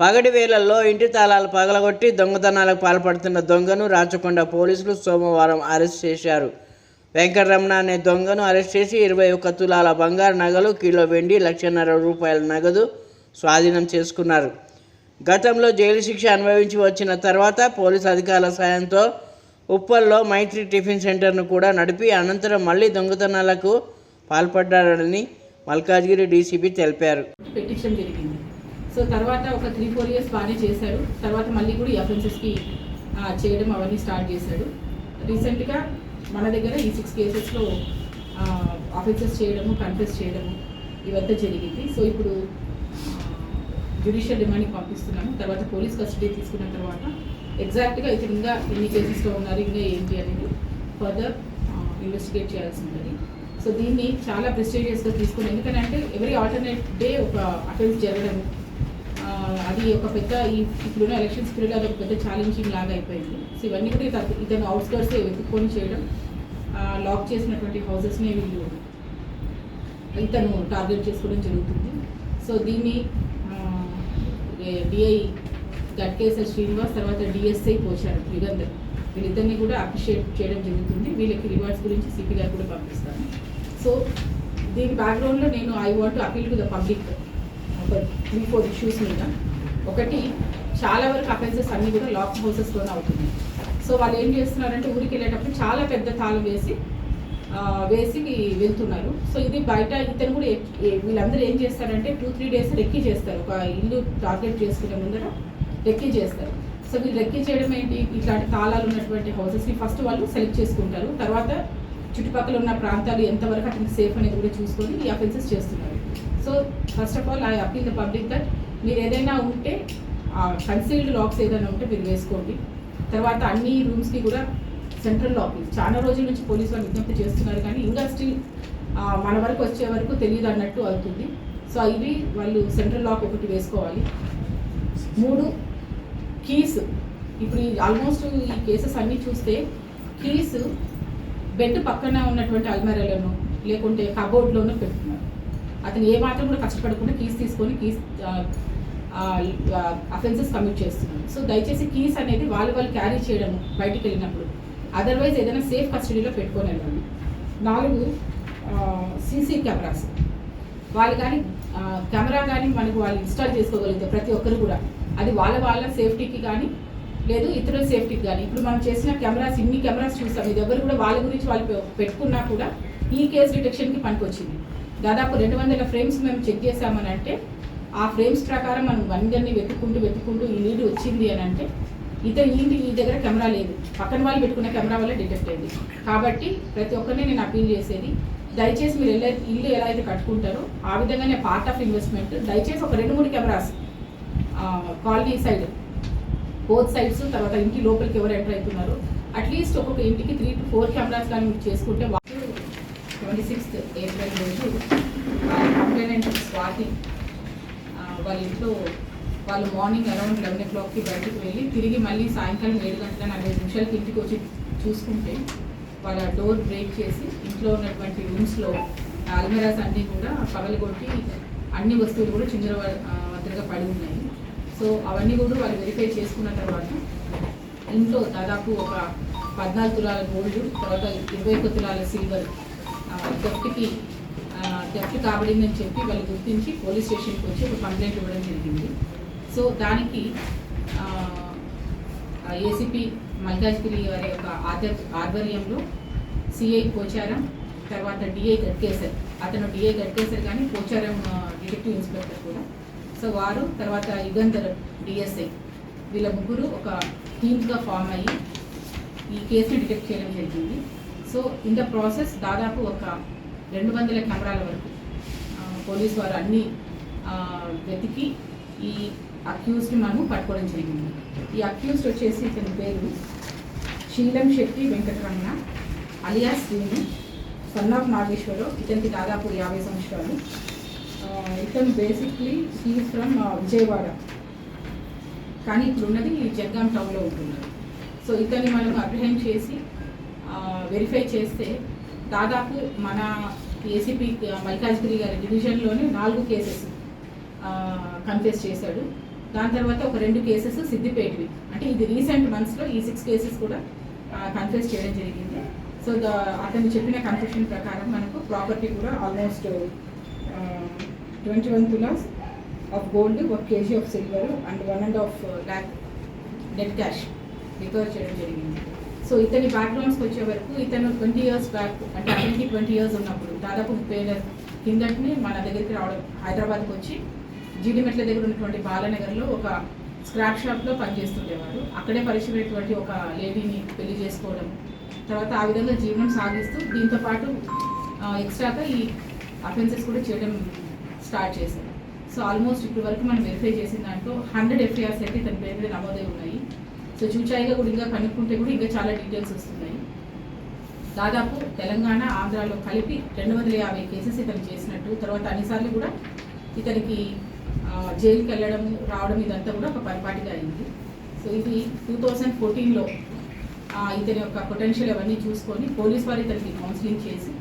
పగటి వేళల్లో ఇంటి తాళాలు పగలగొట్టి దొంగతనాలకు పాల్పడుతున్న దొంగను రాచకొండ పోలీసులు సోమవారం అరెస్ట్ చేశారు. వెంకటరమణ అనే దొంగను అరెస్ట్ చేసి ఇరవై ఒక్క తులాల బంగారు నగలు కిలో వెండి లక్షన్నర రూపాయల నగదు స్వాధీనం చేసుకున్నారు. గతంలో జైలు శిక్ష అనుభవించి వచ్చిన తర్వాత పోలీసు అధికారుల సాయంతో ఉప్పల్లో మైత్రి టిఫిన్ సెంటర్ను కూడా నడిపి అనంతరం మళ్ళీ దొంగతనాలకు పాల్పడ్డారని మల్కాజ్గిరి డీసీపీ తెలిపారు. పిటిషన్ జరిగింది. సో తర్వాత ఒక త్రీ ఫోర్ ఇయర్స్ బాగానే చేశాడు తర్వాత మళ్ళీ కూడా ఈ అఫెన్సెస్కి చేయడం అవన్నీ స్టార్ట్ చేశాడు. రీసెంట్గా మన దగ్గర ఈ సిక్స్ కేసెస్లో అఫెన్సెస్ చేయడము కన్ఫెస్ చేయడము ఇవంతా జరిగింది. సో ఇప్పుడు జ్యుడిషియల్ రిమాండ్కి పంపిస్తున్నాము. తర్వాత పోలీస్ కస్టడీ తీసుకున్న తర్వాత ఎగ్జాక్ట్గా ఇతను ఇంకా ఎన్ని కేసెస్లో ఉన్నారు ఇంకా ఏంటి అనేది ఫర్దర్ ఇన్వెస్టిగేట్ చేయాల్సి ఉంటుంది. సో దీన్ని చాలా ప్రెస్టీజియస్గా తీసుకుని ఎందుకంటే ఎవరీ ఆల్టర్నేట్ డే ఒక అఫెన్స్ జరగడం అది ఒక పెద్ద ఈ ఇప్పుడున్న ఎలక్షన్స్ పీరియడ్ అది ఒక పెద్ద ఛాలెంజింగ్ లాగా అయిపోయింది. సో ఇవన్నీ కూడా ఇతను ఇతను అవుట్స్కర్ట్స్ వెతుక్కొని చేయడం లాక్ చేసినటువంటి హౌసెస్ని వీళ్ళు ఇతను టార్గెట్ చేసుకోవడం జరుగుతుంది. సో దీన్ని డిఐ గట్కేసర్ శ్రీనివాస్ తర్వాత డిఎస్ఐ పోచారు యుగంధర్ వీళ్ళిద్దరిని కూడా అప్రిషియేట్ చేయడం జరుగుతుంది. వీళ్ళకి రివార్డ్స్ గురించి సిపి గారు కూడా పంపిస్తాను సో దీని బ్యాక్గ్రౌండ్లో నేను I want appeal to the public three four issues మీద. ఒకటి చాలా వరకు అఫెన్సెస్ అన్నీ కూడా లాక్ హౌసెస్లోనే అవుతున్నాయి సో వాళ్ళు ఏం చేస్తున్నారంటే ఊరికి వెళ్ళేటప్పుడు చాలా పెద్ద తాళం వేసి వేసి వెళ్తున్నారు. సో ఇది బయట ఇతను కూడా వీళ్ళందరూ ఏం చేస్తారంటే టూ త్రీ డేస్ రెక్కీ చేస్తారు. ఒక ఇల్లు టార్గెట్ చేసుకునే ముందర రెక్కీ చేస్తారు. సో వీళ్ళు రెక్కీ చేయడం ఏంటి? ఇట్లాంటి తాళాలు ఉన్నటువంటి హౌసెస్ని ఫస్ట్ వాళ్ళు సెలెక్ట్ చేసుకుంటారు. తర్వాత చుట్టుపక్కల ఉన్న ప్రాంతాలు ఎంతవరకు అతనికి సేఫ్ అనేది కూడా చూసుకొని ఈ అఫెన్సెస్ చేస్తున్నారు. So first of all I appeal the public that మీరు ఏదైనా ఉంటే కన్సీల్డ్ లాక్స్ ఏదైనా ఉంటే మీరు వేసుకోండి. తర్వాత అన్ని రూమ్స్కి కూడా సెంట్రల్ లాక్ చాలా రోజుల నుంచి పోలీసు వాళ్ళు విజ్ఞప్తి చేస్తున్నారు కానీ ఇంకా స్టిల్ మన వరకు వచ్చే వరకు తెలియదు అన్నట్టు అవుతుంది. సో ఇవి వాళ్ళు సెంట్రల్ లాక్ ఒకటి వేసుకోవాలి. మూడు కీస్ ఇప్పుడు ఆల్మోస్ట్ ఈ కేసెస్ అన్నీ చూస్తే కీస్ బెడ్ పక్కన ఉన్నటువంటి అల్మెరాలను లేకుంటే కబోర్డ్లోనూ పెట్టుకున్నారు. అతను ఏ మాత్రం కూడా కష్టపడకుండా కీస్ తీసుకొని కీస్ అఫెన్సెస్ కమిట్ చేస్తున్నాడు. సో దయచేసి కీస్ అనేది వాళ్ళు వాళ్ళు క్యారీ చేయడం బయటికి వెళ్ళినప్పుడు. అదర్వైజ్ ఏదైనా సేఫ్ కస్టడీలో పెట్టుకొని వెళ్ళాలి. నాలుగు సీసీ కెమెరాస్ వాళ్ళు కానీ కెమెరా కానీ మనకు వాళ్ళు ఇన్స్టాల్ చేసుకోగలిగితే ప్రతి ఒక్కరు కూడా అది వాళ్ళ వాళ్ళ సేఫ్టీకి కానీ లేదు ఇతరుల సేఫ్టీకి కానీ. ఇప్పుడు మనం చేసిన కెమెరాస్ ఇన్ని కెమెరాస్ చూస్తాం ఇది ఎవరు కూడా వాళ్ళ గురించి వాళ్ళు పెట్టుకున్నా కూడా ఈ కేసు డిటెక్షన్కి పనికొచ్చింది. దాదాపు రెండు వందల ఫ్రేమ్స్ మేము చెక్ చేసామని అంటే ఆ ఫ్రేమ్స్ ప్రకారం మనం అందరినీ వెతుక్కుంటూ వెతుక్కుంటూ ఈ లీడ్ వచ్చింది అని అంటే ఇతను ఈ ఈ దగ్గర కెమెరా లేదు. పక్కన వాళ్ళు పెట్టుకున్న కెమెరా వల్ల డిటెక్ట్ అయింది. కాబట్టి ప్రతి ఒక్కరిని నేను అపీల్ చేసేది దయచేసి మీరు ఎలా ఇల్లు ఎలా అయితే కట్టుకుంటారో ఆ విధంగానే పార్ట్ ఆఫ్ ఇన్వెస్ట్మెంట్ దయచేసి ఒక రెండు మూడు cameras colony side both sides తర్వాత ఇంటి లోపలికి ఎవరు ఎంటర్ అవుతున్నారో అట్లీస్ట్ ఒక్కొక్క ఇంటికి త్రీ టు ఫోర్ కెమెరాస్ కానీ మీరు చేసుకుంటే ట్వంటీ సిక్స్త్ ఏప్రిల్ రోజు కంప్లైనెంట్ స్వాతి. వాళ్ళ ఇంట్లో వాళ్ళు మార్నింగ్ అరౌండ్ లెవెన్ ఓ క్లాక్కి బయటకు వెళ్ళి తిరిగి మళ్ళీ సాయంకాలం ఏడు గంటల నలభై నిమిషాలకి ఇంటికి వచ్చి చూసుకుంటే వాళ్ళ డోర్ బ్రేక్ చేసి ఇంట్లో ఉన్నటువంటి రూమ్స్లో అల్మెరాస్ అన్నీ కూడా పగలగొట్టి అన్ని వస్తువులు కూడా చిందర వద్దగా పడి ఉన్నాయి. సో అవన్నీ కూడా వాళ్ళు వెరిఫై చేసుకున్న తర్వాత ఇంట్లో దాదాపు ఒక పద్నాలుగు తులాల గోల్డ్ తర్వాత ఇరవై ఒక్క తులాల సిల్వర్ థెఫ్ట్కి థెఫ్ట్ కాబడిందని చెప్పి వాళ్ళు గుర్తించి పోలీస్ స్టేషన్కి వచ్చి ఒక కంప్లైంట్ ఇవ్వడం జరిగింది. సో దానికి ఏసీపీ మల్కాజ్గిరి వారి యొక్క ఆధ్య ఆధ్వర్యంలో సిఐ పోచారం తర్వాత డిఐ గట్కేసర్ అతను డిఐ గట్కేసర్ కానీ పోచారం డిటెక్టివ్ ఇన్స్పెక్టర్ కూడా. సో వారు తర్వాత యుగంధర్ డిఎస్ఐ. వీళ్ళ ముగ్గురు ఒక టీమ్గా ఫామ్ అయ్యి ఈ కేసుని డిటెక్ట్ చేయడం జరిగింది. సో ఇన్ ద ప్రాసెస్ దాదాపు ఒక రెండు వందల కెమెరాల వరకు పోలీస్ వారు అన్ని వెతికి ఈ అక్యూస్ని మనము పట్టుకోవడం జరిగింది. ఈ అక్యూస్డ్ వచ్చేసి ఇతని పేరు శీలం శెట్టి వెంకటరమణ అలియాస్ దీని సన్ ఆఫ్ నాగేశ్వరరావు. ఇతనికి దాదాపు యాభై సంవత్సరాలు. ఇతను బేసిక్లీ హీ ఫ్రమ్ విజయవాడ. కానీ ఇప్పుడు ఉన్నది జగ్గాం టౌన్లో ఉంటున్నారు సో ఇతన్ని మనం అప్రిహెండ్ చేసి వెరిఫై చేస్తే దాదాపు మన ఏసీపీ మల్కాజ్గిరి గారి డివిజన్లోనే నాలుగు కేసెస్ కన్ఫెస్ చేశాడు. దాని తర్వాత ఒక రెండు కేసెస్ సిద్దిపేటవి. అంటే ఇది రీసెంట్ మంత్స్లో ఈ సిక్స్ కేసెస్ కూడా కన్ఫ్యూస్ చేయడం జరిగింది. సో అతను చెప్పిన కన్ఫ్యూషన్ ప్రకారం మనకు ప్రాపర్టీ కూడా almost twenty one tolas of gold ఒక KG of silver and one and half lakh net cash recover చేయడం జరిగింది. సో ఇతని బ్యాక్గ్రౌండ్స్కి వచ్చే వరకు ఇతను ట్వంటీ ఇయర్స్ బ్యాక్ అంటే అతనికి ట్వంటీ ఇయర్స్ ఉన్నప్పుడు దాదాపు ముప్పై ఏళ్ళ కిందటిని మన దగ్గరికి రావడం హైదరాబాద్కి వచ్చి జీడిమెట్ల దగ్గర ఉన్నటువంటి బాలనగర్లో ఒక స్క్రాప్ షాప్లో పనిచేస్తుండేవాడు అక్కడే పరిచయమైనటువంటి ఒక లేడీని పెళ్ళి చేసుకోవడం తర్వాత ఆ విధంగా జీవనం సాగిస్తూ దీంతో పాటు ఎక్స్ట్రాగా ఈ అఫెన్సెస్ కూడా చేయడం స్టార్ట్ చేశారు. సో ఆల్మోస్ట్ ఇప్పటి వరకు మనం వెరిఫై చేసిన దాంట్లో హండ్రెడ్ ఎఫ్ఐఆర్స్ అయితే ఇతని పేరు మీద నమోదై ఉన్నాయి. సో చూచాయిగా కూడా ఇంకా కనుక్కుంటే కూడా ఇంకా చాలా డీటెయిల్స్ వస్తున్నాయి. దాదాపు తెలంగాణ ఆంధ్రాలో కలిపి రెండు వందల యాభై కేసెస్ ఇతను చేసినట్టు తర్వాత అన్నిసార్లు కూడా ఇతనికి జైలుకి వెళ్ళడం రావడం ఇదంతా కూడా ఒక పరిపాటిగా అయింది. సో ఇది టూ థౌజండ్ ఫోర్టీన్లో ఇతని యొక్క పొటెన్షియల్ అవన్నీ చూసుకొని పోలీస్ వారు ఇతనికి కౌన్సిలింగ్ చేసి